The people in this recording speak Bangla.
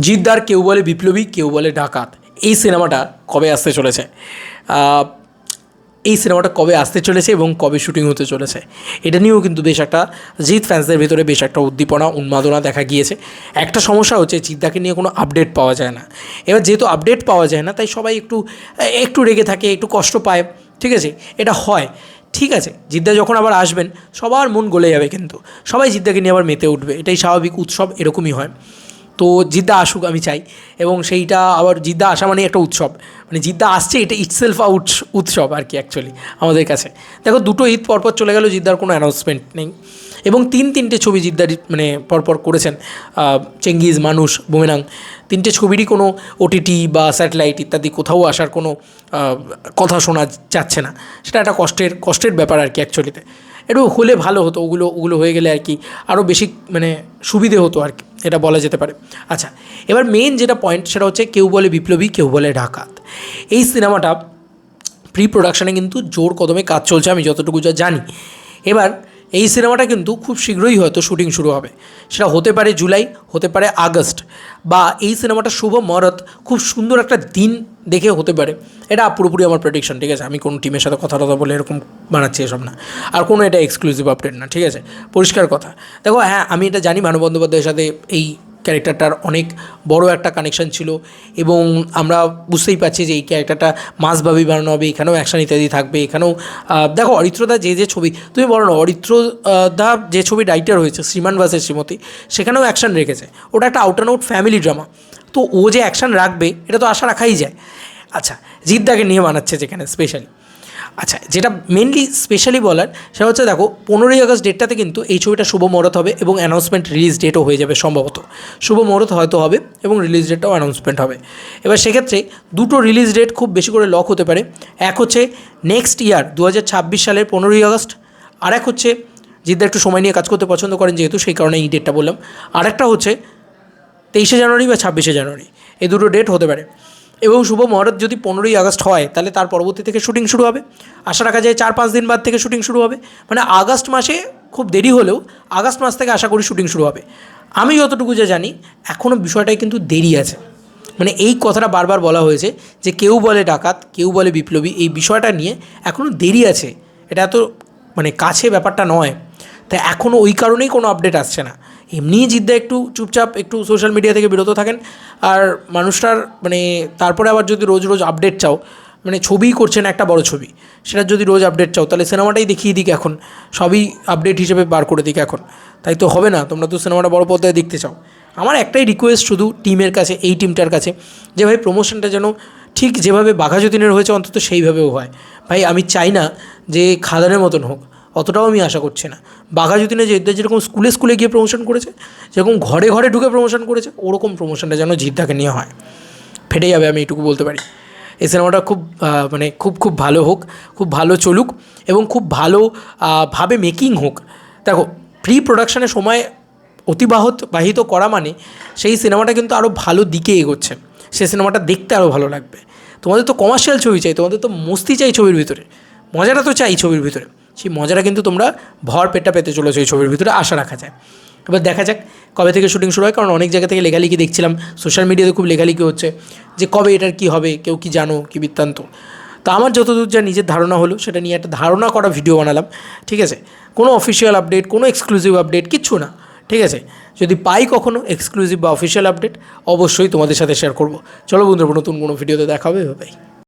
জিদ্দার কেউ বলে বিপ্লবী, কেউ বলে ডাকাত। এই সিনেমাটা কবে আসতে চলেছে? এই সিনেমাটা কবে আসতে চলেছে এবং কবে শুটিং হতে চলেছে? এটা নিয়েও কিন্তু বেশ একটা জিৎ ফ্যান্সদের ভিতরে বেশ একটা উদ্দীপনা, উন্মাদনা দেখা গিয়েছে। একটা সমস্যা হচ্ছে, জিদ্দাকে নিয়ে কোনো আপডেট পাওয়া যায় না। এবার যেহেতু আপডেট পাওয়া যায় না, তাই সবাই একটু একটু রেগে থাকে, একটু কষ্ট পায়। ঠিক আছে? এটা হয়। ঠিক আছে? জিদ্দা যখন আবার আসবেন, সবার মন গলে যাবে কিন্তু। সবাই জিদ্দাকে নিয়ে আবার মেতে উঠবে। এটাই স্বাভাবিক, উৎসব এরকমই হয়। তো জিদ্দা আসুক আমি চাই। এবং সেইটা আবার জিদ্দা আসা মানে একটা উৎসব। মানে জিদ্দা আসছে, এটা ইটসেলফ আউট উৎসব আর কি অ্যাকচুয়ালি আমাদের কাছে। দেখো, দুটো ঈদ পরপর চলে গেল, জিদ্দার কোনো অ্যানাউন্সমেন্ট নেই। এবং তিন তিনটে ছবি জিদ্দার মানে পরপর করেছেন চেঙ্গিজ, মানুষ, বুমেরাং। তিনটে ছবিরই কোনো ওটিটি বা স্যাটেলাইট ইত্যাদি কোথাও আসার কোনো কথা শোনা যাচ্ছে না। সেটা একটা কষ্টের কষ্টের ব্যাপার আর কি অ্যাকচুয়ালিতে একটু হলে ভালো হতো, ওগুলো ওগুলো হয়ে গেলে আর কি আরও বেশি মানে সুবিধে হতো আর কি, এটা বলা যেতে পারে। আচ্ছা এবার মেন যেটা পয়েন্ট সেটা হচ্ছে কেউ বলে বিপ্লবী, কেউ বলে ডাকাত। এই সিনেমাটা প্রি প্রোডাকশানে কিন্তু জোর কদমে কাজ চলছে, আমি যতটুকু যা জানি। এবার এই সিনেমাটা কিন্তু খুব শীঘ্রই হয়তো শুটিং শুরু হবে। সেটা হতে পারে জুলাই, হতে পারে আগস্ট বা এই সিনেমাটা শুভ মরত খুব সুন্দর একটা দিন দেখে হতে পারে। এটা পুরোপুরি আমার প্রেডিকশন ঠিক আছে? আমি কোনো টিমের সাথে কথা টথা বলে এরকম বানাচ্ছি এসব না। আর কোনো এটা এক্সক্লুসিভ আপডেট না, ঠিক আছে? পরিষ্কার কথা। দেখো হ্যাঁ আমি এটা জানি, মানব বন্দ্যোপাধ্যায়ের সাথে এই ক্যারেক্টারটার অনেক বড় একটা কানেকশন ছিল এবং আমরা বুঝতেই পারছি যে এই ক্যারেক্টারটা মাসভাবি বানানো হবে এখানেও অ্যাকশন ইত্যাদি থাকবে এখানেও দেখো অরিত্রদা যে যে ছবি তুমি বলো না অরিত্র আহ, দা যে ছবি রাইটার হয়েছে শ্রীমান বাসের শ্রীমতী সেখানেও অ্যাকশন রেখেছে। ওটা একটা out and out family drama তো ও যে অ্যাকশন রাখবে এটা তো আশা রাখাই যায়। আচ্ছা জিদ্দাকে নিয়ে বানাচ্ছে যেখানে স্পেশালি আচ্ছা যেটা মেনলি স্পেশালি বলার, সেটা হচ্ছে দেখো, পনেরোই আগস্ট ডেটটাতে কিন্তু এই ছবিটা শুভ মুহূর্ত হবে এবং অ্যানাউন্সমেন্ট রিলিজ ডেটও হয়ে যাবে সম্ভবত। শুভ মুহূর্ত হয়তো হবে এবং রিলিজ ডেটটাও অ্যানাউন্সমেন্ট হবে। এবার সেক্ষেত্রে দুটো রিলিজ ডেট খুব বেশি করে লক হতে পারে। এক হচ্ছে নেক্সট ইয়ার দু হাজার ছাব্বিশ সালের পনেরোই আগস্ট, আর এক হচ্ছে জিদ্দা একটু সময় নিয়ে কাজ করতে পছন্দ করেন যেহেতু সেই কারণে এই ডেটটা বললাম। আর একটা হচ্ছে তেইশে জানুয়ারি বা ছাব্বিশে জানুয়ারি, এই দুটো ডেট হতে পারে। এবং শুভ মহরত যদি পনেরোই আগস্ট হয়, তাহলে তার পরবর্তী থেকে শুটিং শুরু হবে। আশা রাখা যায় চার পাঁচ দিন বাদ থেকে শুটিং শুরু হবে। মানে আগস্ট মাসে খুব দেরি হলেও আগস্ট মাস থেকে আশা করি শুটিং শুরু হবে। আমি যতটুকু যা জানি এখনও বিষয়টায় কিন্তু দেরি আছে। মানে এই কথাটা বারবার বলা হয়েছে যে কেউ বলে ডাকাত, কেউ বলে বিপ্লবী, এই বিষয়টা নিয়ে এখনও দেরি আছে। এটা এত মানে কাছে ব্যাপারটা নয়। তাই এখনও ওই কারণেই কোনো আপডেট আসছে না। এমনিই জিদ্দা একটু চুপচাপ, একটু সোশ্যাল মিডিয়া থেকে বিরত থাকেন। আর মানুষটার মানে তারপরে আবার যদি রোজ রোজ আপডেট চাও মানে ছবিই করছেন একটা বড় ছবি, সেটা যদি রোজ আপডেট চাও, তাহলে সিনেমাটাই দেখিয়ে দিক এখন। সবই আপডেট হিসেবে বার করে দিক এখন। তাই তো হবে না? তোমরা তো সিনেমাটা বড় পর্দায় দেখতে চাও। আমার একটাই রিকোয়েস্ট শুধু টিমের কাছে, এই টিমটার কাছে, যে ভাই প্রমোশনটা যেন ঠিক যেভাবে বাঘাযতীনের হয়েছে, অন্তত সেইভাবেও হয়। ভাই, আমি চাই না যে খাদানের মতন হোক। অতটাও আমি আশা করছি না। বাঘাযতীনে যে যেরকম স্কুলে স্কুলে গিয়ে প্রমোশন করেছে, যেরকম ঘরে ঘরে ঢুকে প্রমোশন করেছে, ওরকম প্রমোশনটা যেন জিদ্দাকে নিয়ে হয়। ফেটে যাবে, আমি এটুকু বলতে পারি। এই সিনেমাটা খুব মানে খুব খুব ভালো হোক, খুব ভালো চলুক এবং খুব ভালো ভাবে মেকিং হোক। দেখো প্রি প্রোডাকশনের সময় অতিবাহত, বাহিত করা মানে সেই সিনেমাটা কিন্তু আরও ভালো দিকে এগোচ্ছে। সে সিনেমাটা দেখতে আরও ভালো লাগবে। তোমাদের তো কমার্শিয়াল ছবি চাই, তোমাদের তো মস্তি চাই ছবির ভিতরে। মজাটা তো চাই ছবির ভিতরে। সেই মজাটা কিন্তু তোমরা ভর পেটটা পেতে চলেছো এই ছবির ভিতরে, আশা রাখা যায়। এবার দেখা যাক কবে থেকে শুটিং শুরু হয়, কারণ অনেক জায়গা থেকে লেখালেখি দেখছিলাম, সোশ্যাল মিডিয়াতে খুব লেখালেখি হচ্ছে, যে কবে এটার কী হবে, কেউ কি জানো, কি বৃত্তান্ত। তো আমার যতদূর যা নিজের ধারণা হলো, সেটা নিয়ে একটা ধারণা করা ভিডিও বানালাম, ঠিক আছে? কোনো অফিসিয়াল আপডেট কোনো এক্সক্লুসিভ আপডেট কিচ্ছু না, ঠিক আছে? যদি পাই কখনো এক্সক্লুসিভ বা অফিসিয়াল আপডেট অবশ্যই তোমাদের সাথে শেয়ার করব। চলো বন্ধুরা, নতুন কোনো ভিডিওতে দেখা হবে বাই